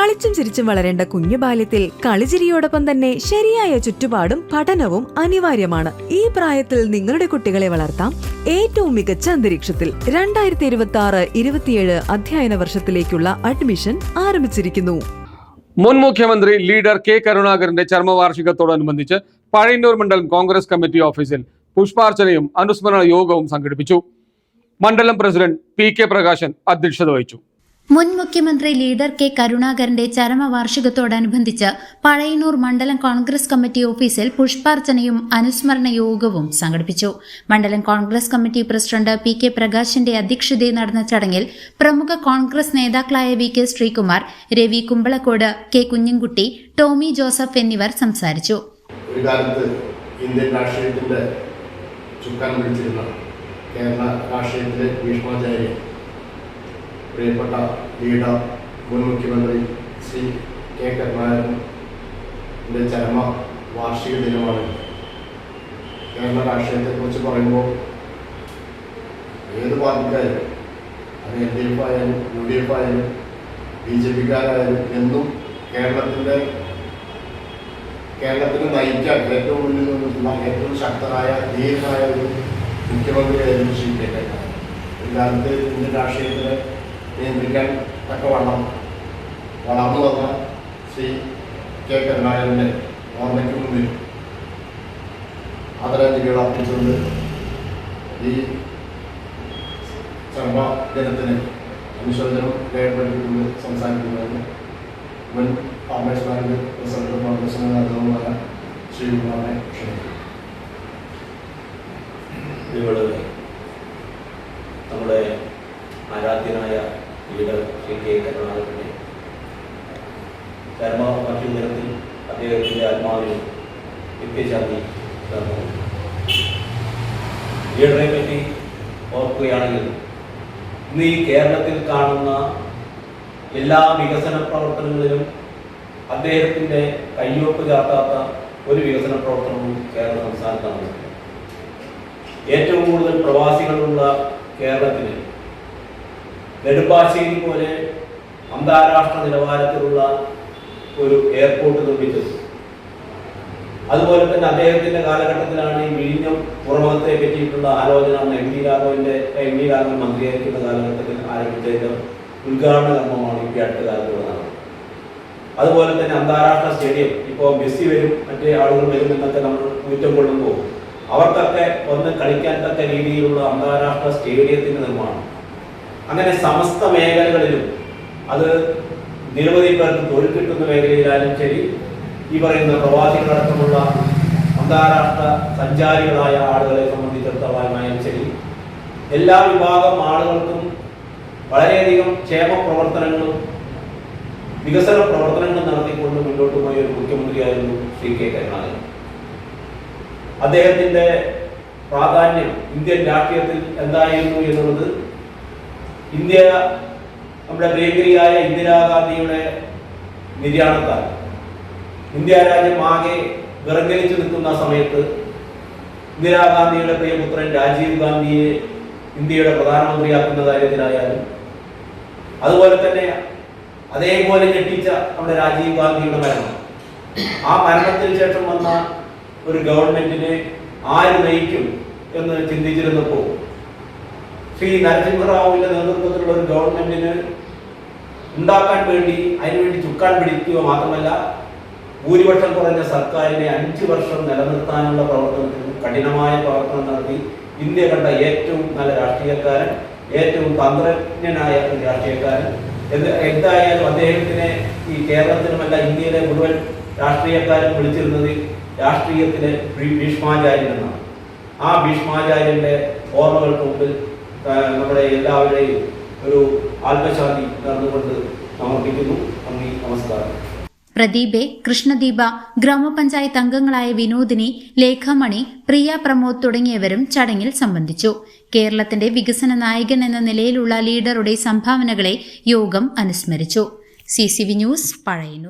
കളിച്ചും ചിരിച്ചും വളരേണ്ട കുഞ്ഞു ബാല്യത്തിൽ കളിചിരിയോടൊപ്പം തന്നെ ശരിയായ ചുറ്റുപാടും പഠനവും അനിവാര്യമാണ്. ഈ പ്രായത്തിൽ നിങ്ങളുടെ കുട്ടികളെ വളർത്താം ഏറ്റവും മികച്ച അന്തരീക്ഷത്തിൽ. രണ്ടായിരത്തി ഇരുപത്തി ആറ് ഇരുപത്തിയേഴ് അധ്യയന വർഷത്തിലേക്കുള്ള അഡ്മിഷൻ ആരംഭിച്ചിരിക്കുന്നു. മുൻ മുഖ്യമന്ത്രി ലീഡർ കെ കരുണാകരന്റെ ചർമ്മവാർഷികത്തോടനുബന്ധിച്ച് പഴയന്നൂർ മണ്ഡലം കോൺഗ്രസ് കമ്മിറ്റി ഓഫീസിൽ പുഷ്പാർച്ചനയും അനുസ്മരണ യോഗവും സംഘടിപ്പിച്ചു. മണ്ഡലം പ്രസിഡന്റ് പി കെ പ്രകാശൻ അധ്യക്ഷത വഹിച്ചു. മുൻ മുഖ്യമന്ത്രി ലീഡർ കെ കരുണാകരന്റെ ചരമവാർഷികത്തോടനുബന്ധിച്ച് പഴയന്നൂർ മണ്ഡലം കോൺഗ്രസ് കമ്മിറ്റി ഓഫീസിൽ പുഷ്പാർച്ചനയും അനുസ്മരണ യോഗവും സംഘടിപ്പിച്ചു. മണ്ഡലം Congress committee president P K പ്രകാശിന്റെ അധ്യക്ഷതയിൽ നടന്ന ചടങ്ങിൽ പ്രമുഖ കോൺഗ്രസ് നേതാക്കളായ V K Sreekumar Ravi Kumbalakkode K Kunjankutty Tomy Joseph എന്നിവർ സംസാരിച്ചു. ഇന്ത്യൻ രാഷ്ട്രീയത്തിന്റെ കേരള രാഷ്ട്രീയത്തിലെ ഭീഷ്മാചാര്യ പ്രിയപ്പെട്ട ലീഡർ മുൻ മുഖ്യമന്ത്രി ശ്രീ കെ. കരുണാകരന്റെ ചരമ വാർഷിക ദിനമാണ്. കേരള രാഷ്ട്രീയത്തെ കുറിച്ച് പറയുമ്പോൾ ഏത് പാർട്ടിക്കാരും അത് എൽ ഡി എഫ് ആയാലും യു ഡി എഫ് ആയാലും ബി ജെ പിക്കാരായാലും എന്നും കേരളത്തിന്റെ കേരളത്തിന് നയിക്കാൻ ഏറ്റവും മുന്നിൽ നിന്നുള്ള ഏറ്റവും ശക്തനായ ധീരനായ ഒരു മുഖ്യമന്ത്രിയായിരുന്നു ശ്രീ കെ. കരുണാകരൻ. ഒരു കാലത്ത് ഇന്ത്യൻ രാഷ്ട്രീയത്തിനെ നിയന്ത്രിക്കാൻ തക്കവണ്ണം വളർന്നു വന്ന ശ്രീ കെ. കരുണാകരന്റെ ഓർമ്മയ്ക്ക് മുന്നിൽ ആദരാഞ്ജലികൾ അർപ്പിച്ചുകൊണ്ട് ഈ ചർമ്മ ദിനത്തിന് അനുശോചനം രേഖപ്പെടുത്തിക്കൊണ്ട് സംസാരിക്കുന്നതിന് മുൻ ഫാർമേഴ്സ് ബാങ്ക് പ്രസിഡന്റ് കോൺഗ്രസിന് നേതാവുമായ ശ്രീ കുമാറിനെ ക്ഷണിക്കുന്നു. ഇവിടെ നമ്മുടെ ആരാധ്യനായ ലീഡർ ശ്രീ കെ കരുണാകരന്റെ ചരമവാർഷിക നിരത്തിൽ അദ്ദേഹത്തിന്റെ ആത്മാവിന് നിത്യശാന്തി ലീഡറെ പറ്റി ഓർക്കുകയാണെങ്കിൽ ഇന്ന് ഈ കേരളത്തിൽ കാണുന്ന എല്ലാ വികസന പ്രവർത്തനങ്ങളിലും അദ്ദേഹത്തിന്റെ കയ്യൊപ്പ് ചാർത്താത്ത ഒരു വികസന പ്രവർത്തനവും കേരള സംസ്ഥാനത്ത് നടന്നിട്ടില്ല. ഏറ്റവും കൂടുതൽ പ്രവാസികളുള്ള കേരളത്തിന് നെടുമ്പാശ്ശേരി പോലെ അന്താരാഷ്ട്ര നിലവാരത്തിലുള്ള ഒരു എയർപോർട്ട് നിർമ്മിച്ചത്. അതുപോലെ തന്നെ അദ്ദേഹത്തിന്റെ കാലഘട്ടത്തിലാണ് ഈ വിഴിഞ്ഞം തുറമുഖത്തെ പറ്റിയിട്ടുള്ള ആലോചന എം ഡി രാഘവന്റെ എം ഡി രാഘവൻ മന്ത്രിയായിരിക്കുന്ന കാലഘട്ടത്തിൽ ആരംഭിച്ചതിന്റെ ഉദ്ഘാടന കർമ്മമാണ് ഈ അടുത്ത കാലത്തുള്ളത് അതുപോലെ തന്നെ അന്താരാഷ്ട്ര സ്റ്റേഡിയം ഇപ്പോൾ മെസ്സി വരും മറ്റേ ആളുകൾ വരും എന്നൊക്കെ നമ്മൾ ഊറ്റം കൊള്ളുമ്പോൾ അവർക്കൊക്കെ ഒന്ന് കളിക്കാൻ തക്ക രീതിയിലുള്ള അന്താരാഷ്ട്ര സ്റ്റേഡിയത്തിന്റെ നിർമ്മാണം. അങ്ങനെ സമസ്ത മേഖലകളിലും അത് നിരവധി പേർക്ക് തൊഴിൽ കിട്ടുന്ന മേഖലയിലായാലും ശരി ഈ പറയുന്ന പ്രവാസികളടക്കമുള്ള അന്താരാഷ്ട്ര സഞ്ചാരികളായ ആളുകളെ സംബന്ധിച്ചിടത്തോളമായാലും ശരി എല്ലാ വിഭാഗം ആളുകൾക്കും വളരെയധികം ക്ഷേമ പ്രവർത്തനങ്ങളും വികസന പ്രവർത്തനങ്ങൾ നടത്തിക്കൊണ്ട് മുന്നോട്ട് പോയ ഒരു മുഖ്യമന്ത്രിയായിരുന്നു ശ്രീ കെ കരുണാകരൻ. അദ്ദേഹത്തിന്റെ പ്രാധാന്യം ഇന്ത്യൻ രാഷ്ട്രീയത്തിൽ എന്തായിരുന്നു എന്നുള്ളത് ഇന്ത്യ നമ്മുടെ പ്രിയങ്കരിയായ ഇന്ദിരാഗാന്ധിയുടെ നിര്യാണത്താൽ. ഇന്ത്യ രാജ്യം ആകെ വിറങ്ങലിച്ചു നിൽക്കുന്ന സമയത്ത് ഇന്ദിരാഗാന്ധിയുടെ പ്രിയപുത്രൻ രാജീവ് ഗാന്ധിയെ ഇന്ത്യയുടെ പ്രധാനമന്ത്രിയാക്കുന്ന കാര്യത്തിലായാലും അതുപോലെ തന്നെ അതേപോലെ ഞെട്ടിച്ച നമ്മുടെ രാജീവ് ഗാന്ധിയുടെ മരണം. ആ മരണത്തിന് ശേഷം വന്ന ഒരു ഗവൺമെന്റിനെ ആര് നയിക്കും എന്ന് ചിന്തിച്ചിരുന്നപ്പോൾ ശ്രീ നരസിംഹറാവുവിന്റെ നേതൃത്വത്തിലുള്ള ഒരു ഗവൺമെന്റിന് ഉണ്ടാക്കാൻ വേണ്ടി അതിനുവേണ്ടി ചുക്കാൻ പിടിക്കുക മാത്രമല്ല ഭൂരിപക്ഷം കുറഞ്ഞ സർക്കാരിനെ അഞ്ച് വർഷം നിലനിർത്താനുള്ള പ്രവർത്തനത്തിന് കഠിനമായ പ്രവർത്തനം നടത്തി ഇന്ത്യ കണ്ട ഏറ്റവും നല്ല രാഷ്ട്രീയക്കാരൻ ഏറ്റവും തന്ത്രജ്ഞനായ രാഷ്ട്രീയക്കാരൻ. എന്ത് എന്തായാലും അദ്ദേഹത്തിനെ ഈ കേരളത്തിലുമല്ല ഇന്ത്യയിലെ മുഴുവൻ രാഷ്ട്രീയക്കാരും വിളിച്ചിരുന്നത് രാഷ്ട്രീയത്തിലെ ഭീഷ്മാചാര്യൻ എന്നാണ്. ആ ഭീഷ്മാചാര്യന്റെ ഓർമ്മകൾക്ക് മുമ്പിൽ നമ്മുടെ എല്ലാവരുടെയും ഒരു ആത്മശാന്തി നടന്നുകൊണ്ട് സമർപ്പിക്കുന്നു. നന്ദി നമസ്കാരം. പ്രദീപെ കൃഷ്ണദീപ ഗ്രാമപഞ്ചായത്ത് അംഗങ്ങളായ വിനോദിനി ലേഖാമണി പ്രിയ പ്രമോദ് തുടങ്ങിയവരും ചടങ്ങിൽ സംബന്ധിച്ചു. കേരളത്തിന്റെ വികസന നായകൻ എന്ന നിലയിലുള്ള ലീഡറുടെ സംഭാവനകളെ യോഗം അനുസ്മരിച്ചു. C news Pazhayannur.